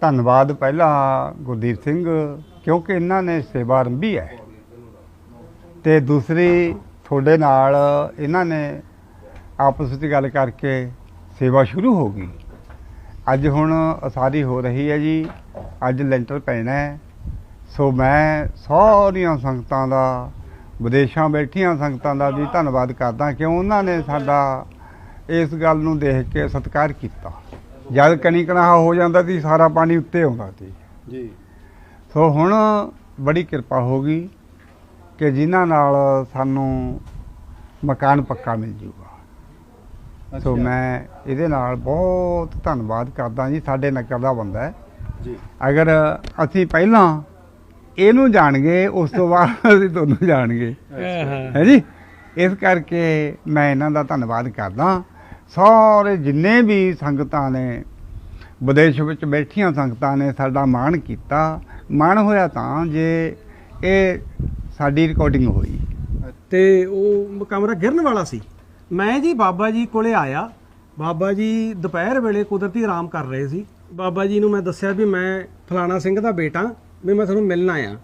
ਧੰਨਵਾਦ ਪਹਿਲਾਂ ਗੁਰਦੀਪ ਸਿੰਘ, ਕਿਉਂਕਿ ਇਹਨਾਂ ਨੇ ਸੇਵਾ ਆਰੰਭੀ ਹੈ। ਤੇ ਦੂਸਰੀ, ਤੁਹਾਡੇ ਨਾਲ ਇਹਨਾਂ ਨੇ ਆਪਸ ਵਿੱਚ ਗੱਲ ਕਰਕੇ ਸੇਵਾ ਸ਼ੁਰੂ ਹੋ ਗਈ। ਅੱਜ ਹੁਣ ਅਸਾਰੀ ਹੋ ਰਹੀ ਹੈ ਜੀ, ਅੱਜ ਲੈਂਟਰ ਪੈਣਾ ਹੈ। ਸੋ ਮੈਂ ਸਾਰੀਆਂ ਸੰਗਤਾਂ ਦਾ, ਵਿਦੇਸ਼ਾਂ ਬੈਠੀਆਂ ਸੰਗਤਾਂ ਦਾ ਵੀ ਧੰਨਵਾਦ ਕਰਦਾ ਕਿ ਉਹਨਾਂ ਨੇ ਸਾਡਾ ਇਸ ਗੱਲ ਨੂੰ ਦੇਖ ਕੇ ਸਤਿਕਾਰ ਕੀਤਾ। ਜਦ ਕਣੀ ਕਣਾਹ ਹੋ ਜਾਂਦਾ ਸੀ ਸਾਰਾ ਪਾਣੀ ਉੱਤੇ ਆਉਂਦਾ ਸੀ। ਜੀ। ਸੋ ਹੁਣ ਬੜੀ ਕਿਰਪਾ ਹੋ ਗਈ ਕਿ ਜਿਨ੍ਹਾਂ ਨਾਲ ਸਾਨੂੰ ਮਕਾਨ ਪੱਕਾ ਮਿਲ ਜੂਗਾ। ਸੋ ਮੈਂ ਇਹਦੇ ਨਾਲ ਬਹੁਤ ਧੰਨਵਾਦ ਕਰਦਾ ਜੀ ਸਾਡੇ ਨਗਰ ਦਾ ਬੰਦਾ ਹੈ। ਜੀ। ਅਗਰ ਅਸੀਂ ਪਹਿਲਾਂ ਇਹਨੂੰ ਜਾਣ ਗਏ ਉਸ ਤੋਂ ਬਾਅਦ ਅਸੀਂ ਤੁਹਾਨੂੰ ਜਾਣਗੇ। ਹੈ ਜੀ? ਇਸ ਕਰਕੇ ਮੈਂ ਇਹਨਾਂ ਦਾ ਧੰਨਵਾਦ ਕਰਦਾ। ਸਾਰੇ ਜਿੰਨੇ ਵੀ ਸੰਗਤਾਂ ਨੇ, ਵਿਦੇਸ਼ ਵਿੱਚ ਬੈਠੀਆਂ ਸੰਗਤਾਂ ਨੇ ਸਾਡਾ ਮਾਣ ਕੀਤਾ। ਮਾਣ ਹੋਇਆ ਤਾਂ ਜੇ ਇਹ ਸਾਡੀ ਰਿਕਾਰਡਿੰਗ ਹੋਈ। ਤੇ ਉਹ ਕਮਰਾ ਗਿਰਨ ਵਾਲਾ ਸੀ। ਮੈਂ ਜੀ ਬਾਬਾ ਜੀ ਕੋਲੇ ਆਇਆ। ਬਾਬਾ ਜੀ ਦੁਪਹਿਰ ਵੇਲੇ ਕੁਦਰਤੀ ਆਰਾਮ ਕਰ ਰਹੇ ਸੀ। ਬਾਬਾ ਜੀ ਨੂੰ ਮੈਂ ਦੱਸਿਆ ਵੀ ਮੈਂ ਫਲਾਣਾ ਸਿੰਘ ਦਾ ਬੇਟਾ, ਵੀ ਮੈਂ ਤੁਹਾਨੂੰ ਮਿਲਣ ਆਇਆ।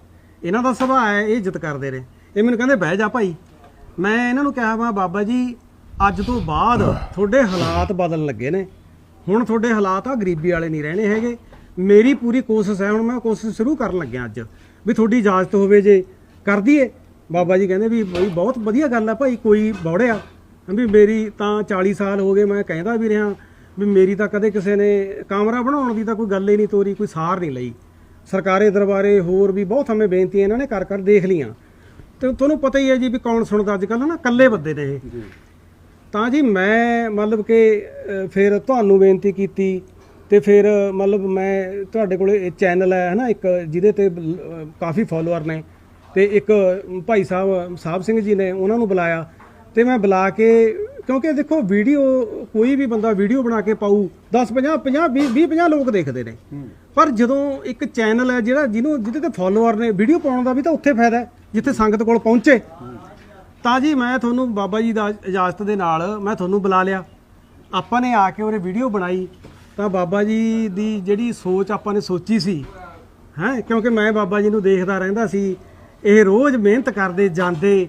ਇਹਨਾਂ ਦਾ ਸੁਭਾਅ ਹੈ, ਇਹ ਇੱਜ਼ਤ ਕਰਦੇ ਰਹੇ ਇਹ ਮੈਨੂੰ ਕਹਿੰਦੇ, ਬਹਿ ਜਾ ਭਾਈ। ਮੈਂ ਇਹਨਾਂ ਨੂੰ ਕਿਹਾ ਵਾ ਬਾਬਾ ਜੀ ਅੱਜ ਤੋਂ ਬਾਅਦ ਤੁਹਾਡੇ ਹਾਲਾਤ ਬਦਲਣ ਲੱਗੇ ਨੇ। ਹੁਣ ਤੁਹਾਡੇ ਹਾਲਾਤ ਆ, ਗਰੀਬੀ ਵਾਲੇ ਨਹੀਂ ਰਹਿਣੇ ਹੈਗੇ। ਮੇਰੀ ਪੂਰੀ ਕੋਸ਼ਿਸ਼ ਹੈ, ਹੁਣ ਮੈਂ ਕੋਸ਼ਿਸ਼ ਸ਼ੁਰੂ ਕਰਨ ਲੱਗਿਆ ਅੱਜ, ਵੀ ਤੁਹਾਡੀ ਇਜਾਜ਼ਤ ਹੋਵੇ ਜੇ। ਕਰ ਦਈਏ। ਬਾਬਾ ਜੀ ਕਹਿੰਦੇ ਵੀ ਬਈ ਬਹੁਤ ਵਧੀਆ ਗੱਲ ਆ ਭਾਈ, ਕੋਈ ਬੌੜਿਆ। ਵੀ ਮੇਰੀ ਤਾਂ 40 ਸਾਲ ਹੋ ਗਏ ਮੈਂ ਕਹਿੰਦਾ ਵੀ ਰਿਹਾ। ਵੀ ਮੇਰੀ ਤਾਂ ਕਦੇ ਕਿਸੇ ਨੇ ਕਮਰਾ ਬਣਾਉਣ ਦੀ ਤਾਂ ਕੋਈ ਗੱਲ ਹੀ ਨਹੀਂ ਤੋਰੀ, ਕੋਈ ਸਾਰ ਨਹੀਂ ਲਈ। ਸਰਕਾਰੀ ਦਰਬਾਰੇ ਹੋਰ ਵੀ ਬਹੁਤ ਹਮੇ ਬੇਨਤੀਆਂ ਇਹਨਾਂ ਨੇ ਕਰ ਕਰ ਦੇਖ ਲੀਆਂ ਤੇ ਤੁਹਾਨੂੰ ਪਤਾ ਹੀ ਹੈ ਜੀ ਵੀ ਕੌਣ ਸੁਣਦਾ ਅੱਜ ਕੱਲ੍ਹ ਨਾ, ਇਕੱਲੇ ਬੰਦੇ ਨੇ ਇਹ। ਤਾਂ ਜੀ ਮੈਂ ਮਤਲਬ ਕਿ ਫਿਰ ਤੁਹਾਨੂੰ ਬੇਨਤੀ ਕੀਤੀ ਤੇ ਫਿਰ ਮਤਲਬ ਮੈਂ ਤੁਹਾਡੇ ਕੋਲੇ ਇਹ ਚੈਨਲ ਹੈ ਹਨਾ ਇੱਕ ਜਿਹਦੇ ਤੇ ਕਾਫੀ ਫਾਲੋਅਰ ਨੇ ਤੇ ਇੱਕ ਭਾਈ ਸਾਹਿਬ ਸਾਹਿਬ ਸਿੰਘ ਜੀ ਨੇ ਉਹਨਾਂ ਨੂੰ ਬੁਲਾਇਆ ਤੇ ਮੈਂ ਬੁਲਾ ਕੇ ਕਿਉਂਕਿ ਦੇਖੋ ਵੀਡੀਓ ਕੋਈ ਵੀ ਬੰਦਾ ਵੀਡੀਓ ਬਣਾ ਕੇ ਪਾਊ 10 50 50 20 20 50 ਲੋਕ ਦੇਖਦੇ ਨੇ। ਪਰ ਜਦੋਂ ਇੱਕ ਚੈਨਲ ਹੈ ਜਿਹੜਾ ਜਿਹਨੂੰ ਜਿਹਦੇ ਤੇ ਫਾਲੋਅਰ ਨੇ ਵੀਡੀਓ ਪਾਉਣ ਦਾ ਵੀ ਤਾਂ ਉੱਥੇ ਫਾਇਦਾ ਹੈ ਜਿੱਥੇ ਸੰਗਤ ਕੋਲ ਪਹੁੰਚੇ। ਤਾਂ ਜੀ ਮੈਂ ਤੁਹਾਨੂੰ ਬਾਬਾ ਜੀ ਦਾ ਇਜਾਜ਼ਤ ਦੇ ਨਾਲ ਮੈਂ ਤੁਹਾਨੂੰ ਬੁਲਾ ਲਿਆ। ਆਪਾਂ ਨੇ ਆ ਕੇ ਉਹਰੇ ਵੀਡੀਓ ਬਣਾਈ। ਤਾਂ ਬਾਬਾ ਜੀ ਦੀ ਜਿਹੜੀ ਸੋਚ ਆਪਾਂ ਨੇ ਸੋਚੀ ਸੀ, ਹੈ, ਕਿਉਂਕਿ ਮੈਂ ਬਾਬਾ ਜੀ ਨੂੰ ਦੇਖਦਾ ਰਹਿੰਦਾ ਸੀ, ਇਹ ਰੋਜ਼ ਮਿਹਨਤ ਕਰਦੇ, ਜਾਂਦੇ,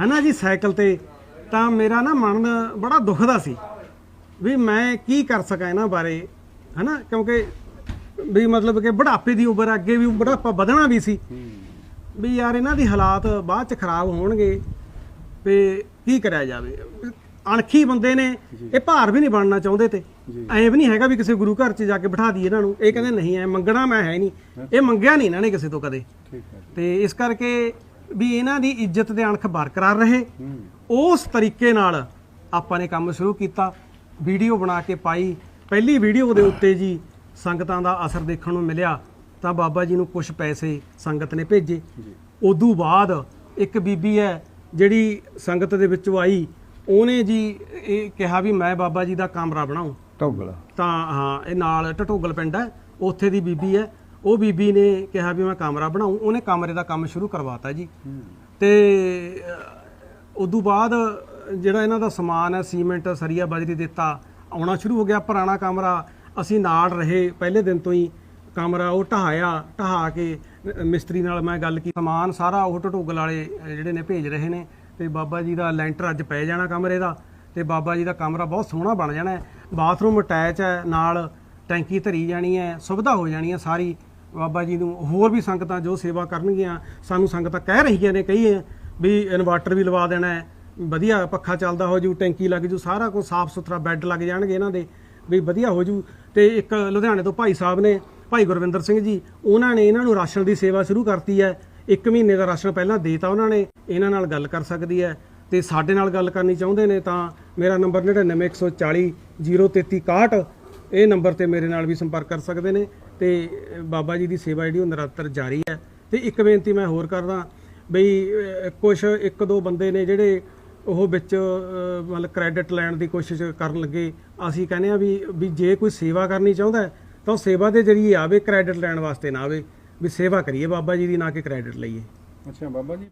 ਹਨਾ ਜੀ, ਸਾਈਕਲ ਤੇ। ਤਾਂ ਮੇਰਾ ਨਾ ਮਨ ਬੜਾ ਦੁਖਦਾ ਸੀ ਵੀ ਮੈਂ ਕੀ ਕਰ ਸਕਾਂ ਇਹਨਾਂ ਬਾਰੇ, ਹਨਾ? ਕਿਉਂਕਿ ਵੀ ਮਤਲਬ ਕਿ ਬੁਢਾਪੇ ਦੀ ਉਮਰ, ਅੱਗੇ ਵੀ ਬੁਢਾਪਾ ਵਧਣਾ ਵੀ ਸੀ। ਵੀ ਯਾਰ ਇਹਨਾਂ ਦੀ ਹਾਲਾਤ ਬਾਅਦ ਚ ਖਰਾਬ ਹੋਣਗੇ। ਵੀ ਕੀ ਕਰਿਆ ਜਾਵੇ। ਅਣਖੀ ਬੰਦੇ ਨੇ ਇਹ ਭਾਰ ਵੀ ਨਹੀਂ ਬਣਨਾ ਚਾਹੁੰਦੇ ਤੇ। ਐਂ ਵੀ ਨਹੀਂ ਹੈਗਾ ਵੀ ਕਿਸੇ ਗੁਰੂ ਘਰ 'ਚ ਜਾ ਕੇ ਬਿਠਾ ਦਈਏ ਇਹਨਾਂ ਨੂੰ। ਇਹ ਕਹਿੰਦੇ ਨਹੀਂ ਐ ਮੰਗਣਾ ਮੈਂ ਹੈ ਨਹੀਂ। ਇਹ ਮੰਗਿਆ ਨਹੀਂ ਇਹਨਾਂ ਨੇ ਕਿਸੇ ਤੋਂ ਕਦੇ। ਤੇ ਇਸ ਕਰਕੇ ਵੀ ਇਹਨਾਂ ਦੀ ਇੱਜ਼ਤ ਤੇ ਅਣਖ ਬਰਕਰਾਰ ਰਹੇ। ਉਸ ਤਰੀਕੇ ਨਾਲ ਆਪਾਂ ਨੇ ਕੰਮ ਸ਼ੁਰੂ ਕੀਤਾ। ਵੀਡੀਓ ਬਣਾ ਕੇ ਪਾਈ। ਪਹਿਲੀ ਵੀਡੀਓ ਦੇ ਉੱਤੇ ਜੀ ਸੰਗਤਾਂ ਦਾ ਅਸਰ ਦੇਖਣ ਨੂੰ ਮਿਲਿਆ। ਤਾਂ ਬਾਬਾ ਜੀ ਨੂੰ ਕੁਝ ਪੈਸੇ ਸੰਗਤ ਨੇ ਭੇਜੇ। ਉਦੋਂ ਬਾਅਦ ਇੱਕ ਬੀਬੀ ਹੈ ਜਿਹੜੀ ਸੰਗਤ ਦੇ ਵਿੱਚੋਂ ਆਈ ਉਹਨੇ ਜੀ ਇਹ ਕਿਹਾ ਵੀ ਮੈਂ ਬਾਬਾ ਜੀ ਦਾ ਕਮਰਾ ਬਣਾਉਂ। ਟੋਗਲ ਤਾਂ ਹਾਂ ਇਹ ਨਾਲ ਟਟੋਗਲ ਪਿੰਡ ਹੈ ਉੱਥੇ ਦੀ ਬੀਬੀ ਹੈ। ਉਹ ਬੀਬੀ ਨੇ ਕਿਹਾ ਵੀ ਮੈਂ ਕਮਰਾ ਬਣਾਉਂ। ਉਹਨੇ ਕਮਰੇ ਦਾ ਕੰਮ ਸ਼ੁਰੂ ਕਰਵਾਤਾ ਜੀ। ਤੇ ਉਦੋਂ ਬਾਅਦ ਜਿਹੜਾ ਇਹਨਾਂ ਦਾ ਸਮਾਨ ਹੈ ਸੀਮੈਂਟ ਸਰੀਆ ਬਜਰੀ ਦਿੱਤਾ ਆਉਣਾ ਸ਼ੁਰੂ ਹੋ ਗਿਆ ਪੁਰਾਣਾ ਕਮਰਾ। ਅਸੀਂ ਨਾਲ ਰਹੇ ਪਹਿਲੇ ਦਿਨ ਤੋਂ ਹੀ ਕਮਰਾ ਉਹ ਢਹਾਇਆ ਢਹਾ ਕੇ ਮਿਸਤਰੀ ਨਾਲ ਮੈਂ ਗੱਲ ਕੀਤੀ। ਸਮਾਨ ਸਾਰਾ ਉਹ ਟਟੋਗਲ ਵਾਲੇ ਜਿਹੜੇ ਨੇ ਭੇਜ ਰਹੇ ਨੇ। ਤੇ ਬਾਬਾ ਜੀ ਦਾ ਲੈਂਟਰ ਅੱਜ ਪੈ ਜਾਣਾ ਕਮਰੇ ਦਾ। ਤੇ ਬਾਬਾ ਜੀ ਦਾ ਕਮਰਾ ਬਹੁਤ ਸੋਹਣਾ ਬਣ ਜਾਣਾ ਬਾਥਰੂਮ ਅਟੈਚ ਹੈ, ਨਾਲ ਟੈਂਕੀ ਧਰੀ ਜਾਣੀ ਹੈ, ਸੁਵਿਧਾ ਹੋ ਜਾਣੀ ਹੈ ਸਾਰੀ। ਬਾਬਾ ਜੀ ਨੂੰ ਹੋਰ ਵੀ ਸੰਗਤਾਂ ਜੋ ਸੇਵਾ ਕਰਨਗੀਆਂ, ਸਾਨੂੰ ਸੰਗਤਾਂ ਕਹਿ ਰਹੀਆਂ ਨੇ ਕਹੀ ਵੀ ਇਨਵਰਟਰ ਵੀ ਲਵਾ ਦੇਣਾ ਹੈ। ਵਧੀਆ ਪੱਖਾ ਚੱਲਦਾ ਹੋ ਜੂ, ਟੈਂਕੀ ਲੱਗ ਜੂ, ਸਾਰਾ ਕੁਝ ਸਾਫ਼ ਸੁਥਰਾ ਬੈੱਡ ਲੱਗ ਜਾਣਗੇ ਇਹਨਾਂ ਦੇ, ਵੀ ਵਧੀਆ ਹੋ ਜੂ। ਤੇ ਇੱਕ ਲੁਧਿਆਣੇ ਤੋਂ ਭਾਈ ਸਾਹਿਬ ਨੇ ਭਾਈ ਗੁਰਵਿੰਦਰ ਸਿੰਘ ਜੀ, ਉਹਨਾਂ ਨੇ ਇਹਨਾਂ ਨੂੰ ਰਾਸ਼ਨ ਦੀ ਸੇਵਾ ਸ਼ੁਰੂ ਕਰਤੀ ਹੈ। ਇੱਕ ਮਹੀਨੇ ਦਾ ਰਾਸ਼ਨ ਪਹਿਲਾਂ ਦੇਤਾ ਉਹਨਾਂ ਨੇ, ਇਹਨਾਂ ਨਾਲ ਗੱਲ ਕਰ ਸਕਦੀ ਹੈ। ਤੇ ਸਾਡੇ ਨਾਲ ਗੱਲ ਕਰਨੀ ਚਾਹੁੰਦੇ ਨੇ ਤਾਂ ਮੇਰਾ ਨੰਬਰ 99140 03361 ਇਹ ਨੰਬਰ ਤੇ ਮੇਰੇ ਨਾਲ ਵੀ ਸੰਪਰਕ ਕਰ ਸਕਦੇ ਨੇ। ਤੇ ਬਾਬਾ ਜੀ ਦੀ ਸੇਵਾ ਜਿਹੜੀ ਉਹ ਨਿਰੰਤਰ ਜਾਰੀ ਹੈ। ਤੇ ਇੱਕ ਬੇਨਤੀ ਮੈਂ ਹੋਰ ਕਰਦਾ ਬਈ ਕੁਝ ਇੱਕ ਦੋ ਬੰਦੇ ਨੇ ਜਿਹੜੇ ਉਹ ਵਿੱਚ ਮਤਲਬ ਕ੍ਰੈਡਿਟ ਲੈਣ ਦੀ ਕੋਸ਼ਿਸ਼ ਕਰਨ ਲੱਗੇ। ਅਸੀਂ ਕਹਿੰਦੇ ਆ ਵੀ ਵੀ ਜੇ ਕੋਈ ਸੇਵਾ ਕਰਨੀ ਚਾਹੁੰਦਾ ਤਾਂ ਉਹ ਸੇਵਾ ਦੇ ਜਰੀਏ ਆਵੇ ਕ੍ਰੈਡਿਟ ਲੈਣ ਵਾਸਤੇ ਨਾ ਆਵੇ, ਵੀ ਸੇਵਾ ਕਰੀਏ, ਬਾਬਾ ਜੀ ਦੀ ਨਾ ਕਿ ਕ੍ਰੈਡਿਟ ਲਈਏ। ਅੱਛਾ, ਬਾਬਾ ਜੀ।